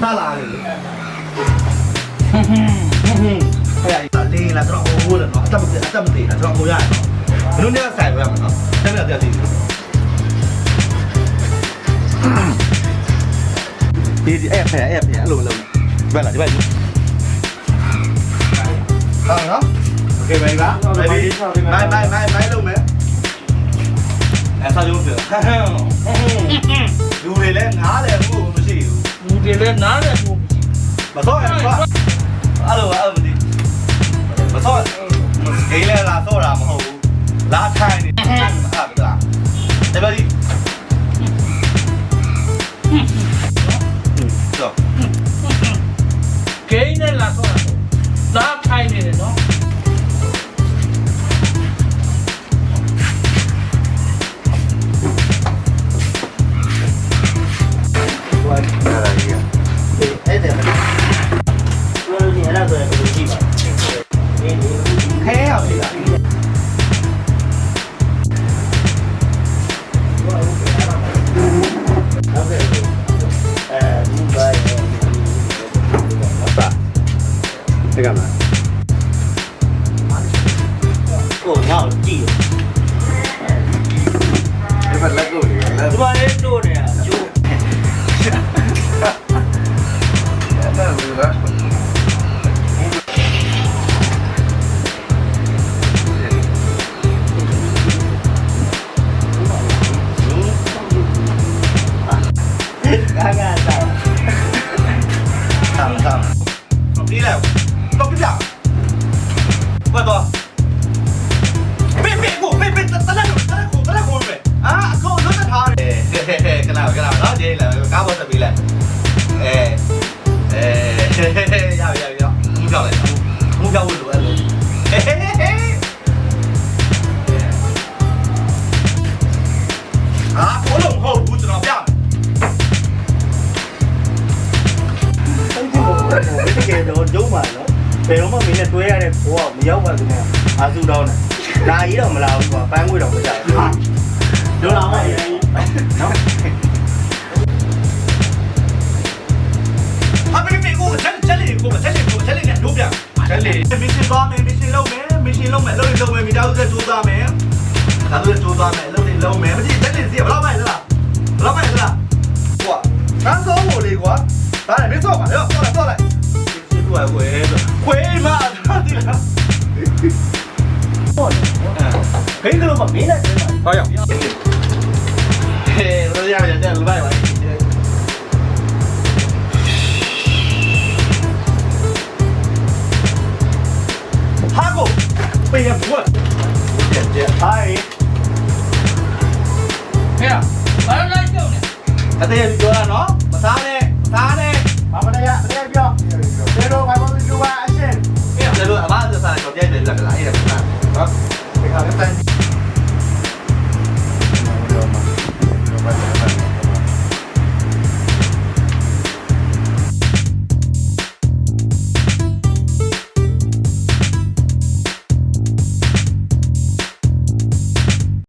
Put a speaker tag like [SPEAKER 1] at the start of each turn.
[SPEAKER 1] ท่าลาหรือขยายตัดลีนะต้องเอาพูดเนาะจำเป็นจำเป็นนะต้องเอายากนู่นเนี่ยใส่ไปแบบเนาะจำเป็นจำเป็ดีดีแอบแผลแอบแผลลงลงไปหลังที่ไปดูเอาเนาะ
[SPEAKER 2] โอเคไปบ้าไปดีไม่ไปไ
[SPEAKER 1] ม่ไม่ลไหมแอบซาดูเสือ
[SPEAKER 3] လူတွေလည်းနားတယ်ဘူး
[SPEAKER 1] မစောရကွာအဲ့လိုအဲ့လို
[SPEAKER 2] 하나는 여기가 해요
[SPEAKER 1] 제가
[SPEAKER 2] 아빠
[SPEAKER 1] 잠깐만
[SPEAKER 2] 꼬나 어디요?
[SPEAKER 1] 이발 라고 이발
[SPEAKER 2] 라고 이발 라고 น่างานจ
[SPEAKER 1] ังครับนี่แหละต้องพิจารณา
[SPEAKER 2] ယ်တော့ဒုံမှာနော်ဘယ်တော့မှမင်းနဲ့တွဲရတဲ့ဘိုးကမရောက်ပါဘူးကွာအာစုတောင်းတယ်လာရေးတော့မလာဘူးကွာပန်းငွေတော့မရဘူးဟာတို့လာမရေးနော်
[SPEAKER 1] အမေမေကိုချက်ချက်လေးကိုချက်လေးကိုချက်လေးနဲ့လို့ပြချက်လေးမင်းရှင်းသွားမယ်မင်းရှင်းလုံးမယ်မင်းရှင်းလုံးမယ်လုံးလေးလုံးမယ်မိသားစုနဲ့တိုးသားမယ်ဒါဆိုတိုးသားမယ်လုံးလေးလုံးမယ်မကြည့်ချက်လေးစီဘလောက်မှလဲလားဘလောက်မှလဲလားကွာငါဆုံးလို့လေကွာဒါလည်းမင်းဆော့ပါရောဆော့လိုက်ဆော့လိုက် ကွာကွယ်ဆိုခွေးမသာတိလား
[SPEAKER 2] ဟုတ်ဘယ်ကလို့မမင်းလိုက်တယ်ဟုတ
[SPEAKER 1] ်ရောဟဲ့ရရရရလူလိုက်ပါဟာကိုပေးရပွတ်ကြက်ကြက်
[SPEAKER 2] ဟိုင်
[SPEAKER 3] ဟဲ့ဘာလို့လိုက်တော့လဲ
[SPEAKER 1] အသေးပြောတာနော်မသားနဲ့မသားနဲ့
[SPEAKER 2] ဘာမတရားမတရား